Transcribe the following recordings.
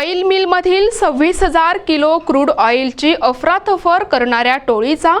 Oil मिलमधील सव्वीस हजार kilo crude ऑइलची अफरातफर करणाऱ्या टोळीचा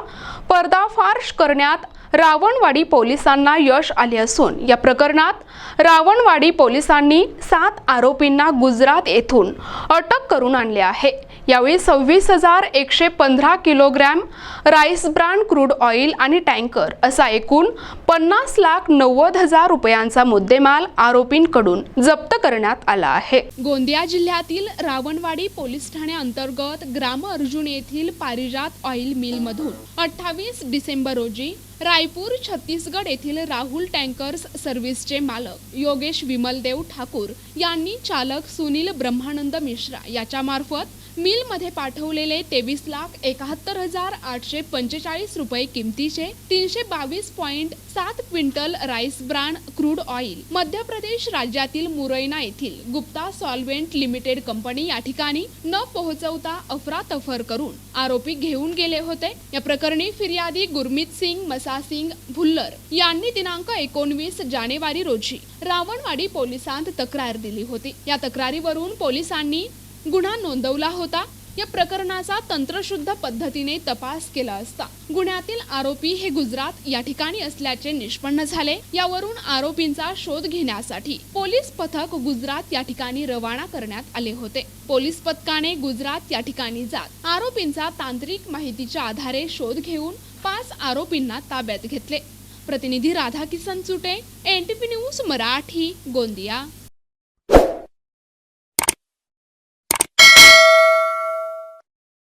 पर्दाफाश करण्यात रावणवाडी पोलिसांना यश आले असून या प्रकरणात रावणवाडी पोलिसांनी सात आरोपींना गुजरात येथून अटक करून आणले आहे. यावेळी सव्वीस हजार एकशे पंधरा kilogram rice brand crude oil आणि टँकर असा एकूण पन्नास लाख नव्वद हजार रुपयांचा मुद्देमाल आरोपींकडून जप्त करण्यात आला आहे. गोंदिया जिल्ह्यातील रावणवाडी पोलीस ठाणे अंतर्गत ग्राम अर्जुन येथील पारिजात ऑइल मिलमधून अठ्ठावीस डिसेंबर रोजी रायपूर छत्तीसगड येथील राहुल टँकर्स सर्व्हिसचे मालक योगेश विमलदेव ठाकूर यांनी चालक सुनील ब्रह्मानंद मिश्रा याच्यामार्फत मिलमध्ये पाठवलेले तेवीस लाख एकाहत्तर हजार आठशे पंचेचाळीस रुपये किमतीचे तीनशे बावीस पॉईंट सात quintal rice brand crude oil Madhya Pradesh राज्यातील मुरैना येथील गुप्ता सॉल्वेंट लिमिटेड कंपनी या ठिकाणी न पोहोचवता अफरातफर करून आरोपी घेऊन गेले होते. या प्रकरणी फिर्यादी गुरमीत सिंग मसा मसासिंग भुल्लर यांनी दिनांक एकोणवीस जानेवारी रोजी रावणवाडी पोलिसांत तक्रार दिली होती. या तक्रारीवरून पोलिसांनी गुन्हा नोंदवला होता. या प्रकरणाचा तंत्रशुद्ध पद्धतीने तपास केला असता. गुन्ह्यातील आरोपी हे गुजरात या ठिकाणी असल्याचे निष्पन्न झाले. यावरून आरोपींचा शोध घेण्यासाठी पोलीस पथक गुजरात या ठिकाणी रवाना करण्यात आले होते. पोलीस पथकाने गुजरात या ठिकाणी जात आरोपींचा तांत्रिक माहितीच्या आधारे शोध घेऊन पाच आरोपींना ताब्यात घेतले. प्रतिनिधी राधाकिसन चुटे एनटीपी न्यूज मराठी गोंदिया.